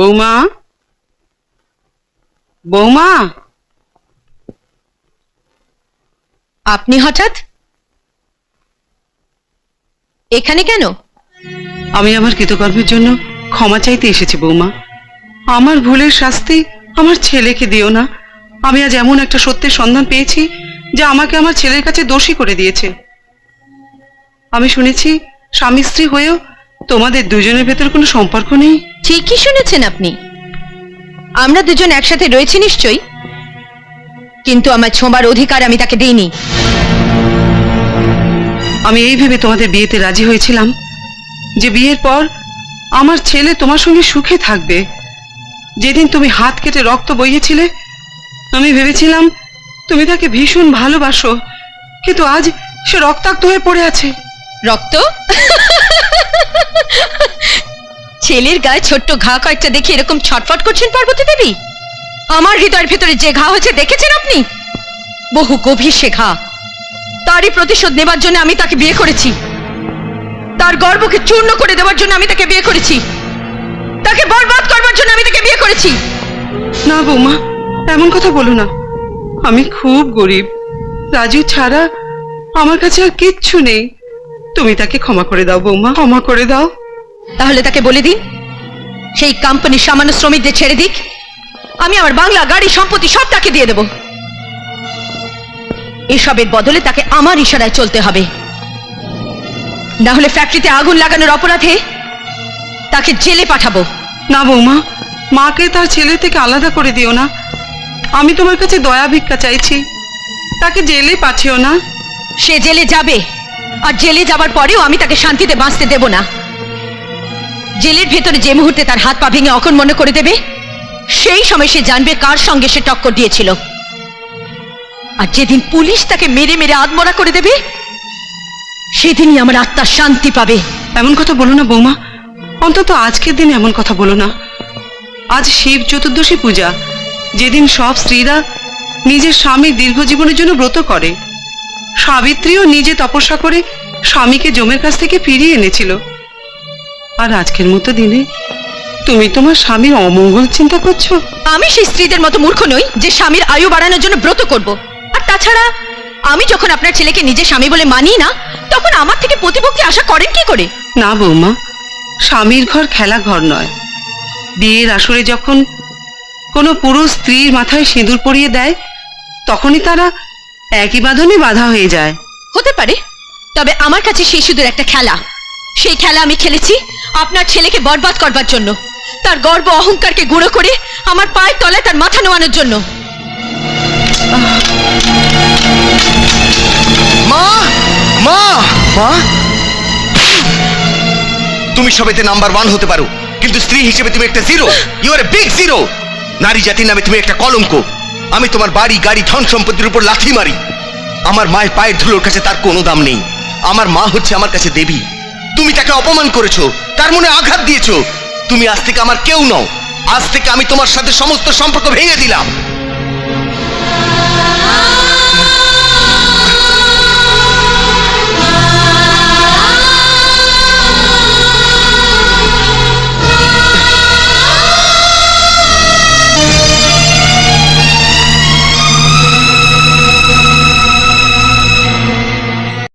বৌমা? বৌমা? আপনি হঠাৎ? এখানে কেন? আমি আমার কৃতকর্মের জন্য ক্ষমা চাইতে এসেছি বৌমা। আমার ভুলের শাস্তি আমার ছেলেকে দিও না। আমি আজ এমন একটা সত্যের সন্ধান পেয়েছি যা আমাকে আমার ছেলের কাছে দোষী করে দিয়েছে। আমি শুনেছি স্বামী স্ত্রী হয়েও তোমাদের দুজনের ভেতর কোনো সম্পর্ক নেই? ঠিকই শুনেছেন আপনি। আমরা দুজন একসাথে রয়েছি নিশ্চয়ই। কিন্তু আমার ছোঁবার অধিকার আমি তাকে দিইনি। আমি এই ভেবে তোমাদের বিয়েতে রাজি হয়েছিলাম যে বিয়ের পর আমার ছেলে তোমার সঙ্গে সুখে থাকবে। যেদিন তুমি হাত কেটে রক্ত বইয়েছিলে আমি ভেবেছিলাম তুমি তাকে ভীষণ ভালোবাসো কিন্তু আজ সে রক্তাক্ত হয়ে পড়ে আছে। রক্ত? ছেলের গায়ে ছোট্ট ঘা কয়েকটা দেখে এরকম ছটফট করছেন পার্বতী দেবী? আমার হৃদয়ের ভেতরে যে ঘা হয়েছে দেখেছেন আপনি? বহু গভীর সে ঘা। তারই প্রতিশোধ নেবার জন্য আমি তাকে বিয়ে করেছি। তার গর্বকে চূর্ণ করে দেওয়ার জন্য আমি তাকে বিয়ে করেছি। তাকে বরবাদ করবার জন্য আমি তাকে বিয়ে করেছি। না বৌমা এমন কথা বলো না। আমি খুব গরিব। রাজু ছাড়া আমার কাছে আর কিচ্ছু নেই। তুমি তাকে ক্ষমা করে দাও বৌমা। ক্ষমা করে দাও। তাহলে তাকে বলে দিন সেই কোম্পানির সামান্য শ্রমিকদের ছেড়ে দিক। আমি আমার বাংলা গাড়ি সম্পত্তি সব তাকে দিয়ে দেব। এসবের বদলে তাকে আমার ইশারায় চলতে হবে। না হলে ফ্যাক্টরিতে আগুন লাগানোর অপরাধে তাকে জেলে পাঠাবো। না বৌমা মাকে তার ছেলে থেকে আলাদা করে দিও না। আমি তোমার কাছে দয়া ভিক্ষা চাইছি। তাকে জেলে পাঠিও না। সে জেলে যাবে। আর জেলে যাবার পরেও আমি তাকে শান্তিতে বাঁচতে দেব না। জেলের ভেতরে যে মুহূর্তে তার হাত পা ভেঙে অকর্মণ্য করে দেবে, সেই সময় সে জানবে কার সঙ্গে সে টক্কর দিয়েছিল। আর যেদিন পুলিশ তাকে মেরে মেরে আদমরা করে দেবে, সেদিনই আমার আত্মার শান্তি পাবে। এমন কথা বলো না বৌমা। অন্তত আজকের দিন এমন কথা বলো না। আজ শিব চতুর্দশী পূজা। যেদিন সব স্ত্রীরা নিজের স্বামীর দীর্ঘ জীবনের জন্য ব্রত করে সাবিত্রীও নিজে তপস্যা করে স্বামীকে জমের কাছ থেকে ফিরিয়ে এনেছিল। আর আজকের মতো দিনে তুমি তোমার স্বামীর অমঙ্গল চিন্তা করছ? আমি সেই স্ত্রীদের মতো মূর্খ নই যে স্বামীর আয়ু বাড়ানোর জন্য ব্রত করব। আর তাছাড়া আমি যখন আপনার ছেলেকে নিজে স্বামী বলে মানি না তখন আমার থেকে প্রতিপক্ষে আশা করেন কি করে? না বৌমা স্বামীর ঘর খেলা ঘর নয়। বিয়ের আসরে যখন কোনো পুরুষ স্ত্রীর মাথায় সিঁদুর পরিয়ে দেয় তখনই তারা একই বাঁধনে বাধা হয়ে যায়। হতে পারে। তবে আমার কাছে সেই শুধু একটা খেলা। সেই খেলা আমি খেলেছি আপনার ছেলেকে বরবাদ করবার জন্য। তার গর্ব অহংকারকে গুঁড়ো করে আমার পায়ের তলায় তার মাথা নোয়ানোর জন্য। মা! মা! মা! তুমি সবেতে নাম্বার ওয়ান হতে পারো কিন্তু স্ত্রী হিসেবে তুমি একটা zero. You are big zero নারী জাতির নামে তুমি একটা কলঙ্ক। আমি তোমার বাড়ি, গাড়ি, ধন সম্পত্তির উপর লাথি মারি। আমার মায়ের পায়ের ধুলোর কাছে তার কোনো দাম নেই। আমার মা হচ্ছে আমার কাছে দেবী। তুমি তাকে অপমান করেছ, তার মনে আঘাত দিয়েছ। তুমি আজ থেকে আমার কেউ নও। আজ থেকে আমি তোমার সাথে সমস্ত সম্পর্ক ভেঙে দিলাম।